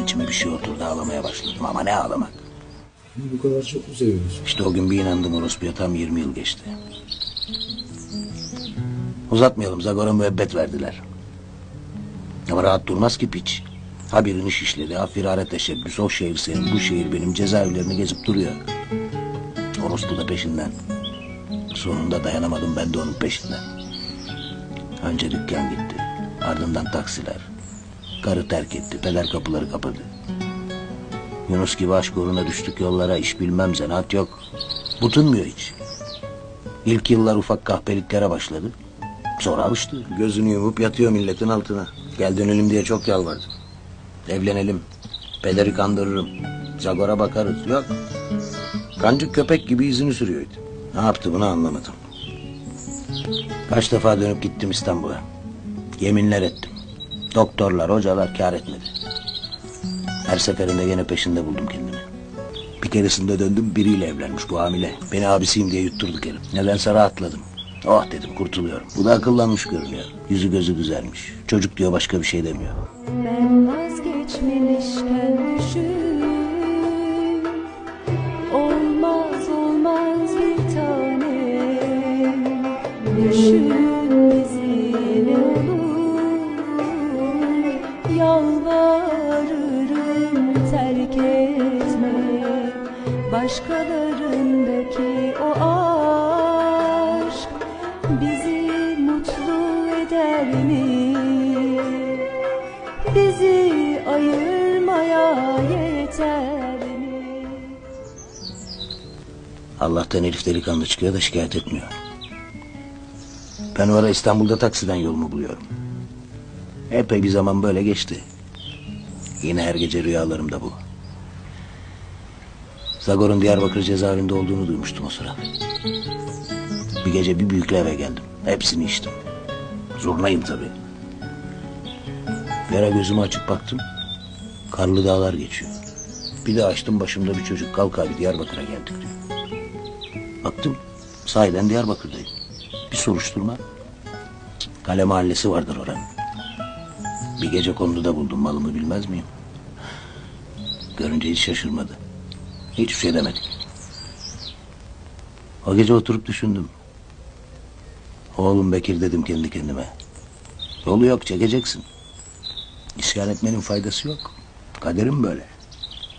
İçime bir şey oturdu ağlamaya başladım ama ne ağlamak. Bu kadar çok mu seviyorsun? İşte o gün bir inandım orospuya tam 20 yıl geçti. Uzatmayalım Zagor'a müebbet verdiler. Ama rahat durmaz ki piç. Ha birini şişledi, ha firare teşebbüs, o şehir senin, bu şehir benim cezaevlerini gezip duruyor. Orospu da peşinden. Sonunda dayanamadım ben de onun peşinden. Önce dükkan gitti, ardından taksiler. Karı terk etti, peder kapıları kapadı. Yunus gibi aşk uğruna düştük yollara, iş bilmem zanaat yok. Butunmuyor hiç. İlk yıllar ufak kahpeliklere başladı. Sonra alıştı. Gözünü yumup yatıyor milletin altına. Gel dönelim diye çok yalvardım. Evlenelim. Pederi kandırırım. Zagor'a bakarız. Yok. Kancık köpek gibi izini sürüyordu. Ne yaptı bunu anlamadım. Kaç defa dönüp gittim İstanbul'a. Yeminler ettim. Doktorlar, hocalar kâr etmedi. Her seferinde yine peşinde buldum kendimi. Bir keresinde döndüm biriyle evlenmiş bu hamile. Beni abisiyim diye yutturduk herif. Nedense rahatladım. Oh dedim kurtuluyorum. Bu da akıllanmış görünüyor. Yüzü gözü güzelmiş. Çocuk diyor başka bir şey demiyor. Ben vazgeçmemişken düşün Olmaz olmaz bir tane Düşün Yalvarırım terk etme Başkalarındaki o aşk Bizi mutlu eder mi? bizi ayırmaya yeter mi? Allah'tan herif delikanlı çıkıyor da şikayet etmiyor. Ben o ara İstanbul'da taksiden yolumu buluyorum. Epey bir zaman böyle geçti. Yine her gece rüyalarımda bu. Zagor'un Diyarbakır cezaevinde olduğunu duymuştum o sıra. Bir gece bir büyükle eve geldim. Hepsini içtim. Zurnayım tabii. Bir ara gözümü açıp baktım. Karlı dağlar geçiyor. Bir de açtım başımda bir çocuk kalk abi Diyarbakır'a geldik diyor. Baktım sahiden Diyarbakır'dayım. Bir soruşturma. Kale mahallesi vardır oranın. Bir gece konuda buldum malımı bilmez miyim? Görünce hiç şaşırmadı. Hiçbir şey demedik. O gece oturup düşündüm. Oğlum Bekir dedim kendi kendime. Yolu yok çekeceksin. İsyan etmenin faydası yok. Kaderim böyle.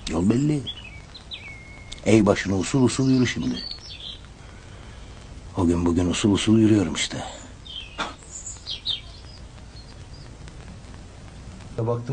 Yol belli. Ey başına usul usul yürü şimdi. O gün bugün usul usul yürüyorum işte. Baktım